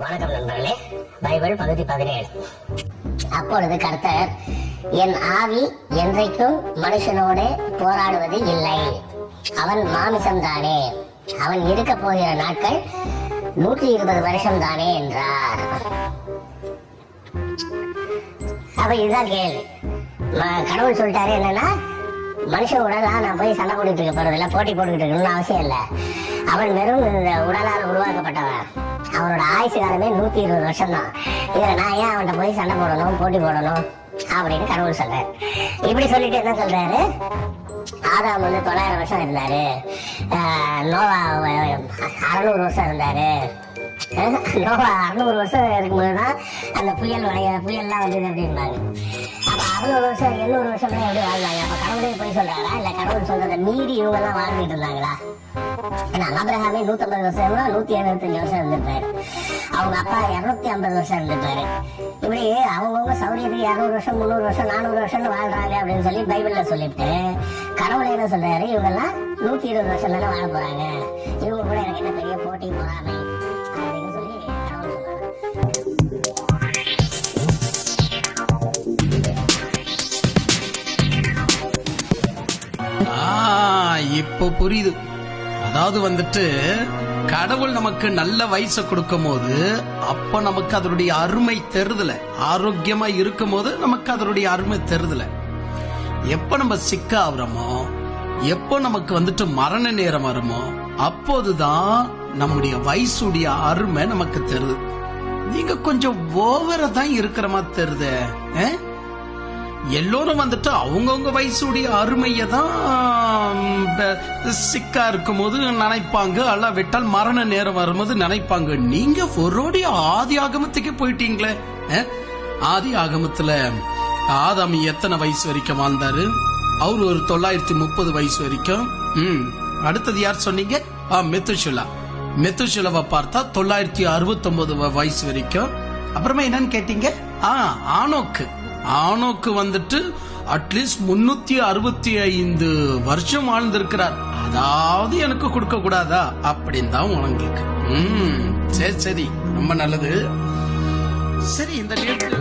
நாலு பைபிள் பகுதி பதினேழு. அப்பொழுது கர்த்தர் என் ஆவி என்றைக்கும் மனுஷனோடு போராடுவது இல்லை. அவன் மாமிசம்தானே அவன் இருக்க போகிற நாட்கள் நூற்றி இருபது வருஷம் தானே என்றார். அப்ப இதுதான் கேள்வி. கடவுள் சொல்லிட்டாரு என்னன்னா மனுஷன் உடலா நான் போய் சண்டை போட்டுட்டு இருக்க போறது போட்டி போட்டுக்கிட்டு இருக்கணும்னு அவசியம் இல்லை. அவன் வெறும் இந்த உடலால் உருவாக்கப்பட்டவன். அவனோட ஆயுசு காலமே நூத்தி இருபது வருஷம் தான் இதுல நான் ஏன் அவன்கிட்ட போய் சண்டை போடணும் போட்டி போடணும் அப்படின்னு கடவுள் சொல்றாரு. இப்படி சொல்லிட்டு என்ன சொல்றாரு? ஆதாம் வந்து தொள்ளாயிரம் வருஷம் இருந்தாரு. ஆஹ் நோவா அறுநூறு வருஷம் இருந்தாரு. நோவா அறுநூறு வருஷம் இருக்கும்போது தான் அந்த புயல் வளைய புயல்லாம் வந்தது அப்படின்னாங்க அப்போ அறுநூறு வருஷம் எண்ணூறு வருஷம் எப்படி வாழ்ந்தாங்க? அப்போ கடவுளே போய் சொல்றாரா? இல்லை கடவுள் சொல்றத மீறி இவங்க எல்லாம் வாழ்ந்துட்டு இருந்தாங்களா? ஏன்னா ஆபிரகாமே வருஷம் வருஷமா நூத்தி எழுபத்தஞ்சு வருஷம் இருந்திருப்பாரு. அவங்க அப்பா இருநூத்தி ஐம்பது வருஷம் இருந்திருப்பாரு. இப்படி அவங்கவுங்க சௌரியத்துக்கு இரநூறு வருஷம் முந்நூறு வருஷம் நானூறு வருஷம் வாழ்றாங்க அப்படின்னு சொல்லி பைபிள்ல சொல்லிட்டு கடவுளை என்ன சொல்றாரு? இவங்க எல்லாம் நூத்தி இருபது வருஷம் தானே வாழ போறாங்க. இவங்க கூட எனக்கு என்ன பெரிய போட்டி பொறாமை இப்போ புரியுது. அதாவது வந்துட்டு கடவுள் நமக்கு நல்ல வயசை கொடுக்கும் போது அப்ப நமக்கு அதனுடைய அருமை தெருதல. ஆரோக்கியமா இருக்கும் போது நமக்கு அதனுடைய அருமை தெருதல. எப்ப நம்ம சிக்க ஆகுறோமோ எப்போ நமக்கு வந்துட்டு மரண நேரம் வருமோ அப்போதுதான் நம்முடைய வயசுடைய அருமை நமக்கு தெருது. நீங்க கொஞ்சம் ஓவரா தான் இருக்கிற மாதிரி தெரியுது எல்லோரும் வந்துட்டு அவங்கவுங்க வயசுடைய அருமையை தான் சிக்கா சிக்கா இருக்கும்போது நினைப்பாங்க. அல்ல விட்டால் மரண நேரம் வரும்போது நினைப்பாங்க. நீங்க ஒருடைய ஆதி ஆகமத்துக்கே போயிட்டீங்களே ஆதி ஆகமத்துல ஆதாமி எத்தனை வயசு வரைக்கும் வாழ்ந்தாரு? அவர் ஒரு தொள்ளாயிரத்தி முப்பது வயசு வரைக்கும் ம். அடுத்தது யார் சொன்னீங்க? ஆ மெத்துசுலா மெத்துசுலாவை பார்த்தா தொள்ளாயிரத்தி அறுபத்தி ஒன்பது வயசு வரைக்கும். அப்புறமா என்னன்னு கேட்டீங்க? ஆ ஆனோக்கு. ஆனோக்கு வந்துட்டு அட்லீஸ்ட் முன்னூத்தி அறுபத்தி ஐந்து வருஷம் வாழ்ந்திருக்கிறார். அதாவது எனக்கு கொடுக்க கூடாதா? அப்படின்னு தான் உங்களுக்கு ம் சரி சரி. ரொம்ப நல்லது. சரி இந்த நேரத்தில்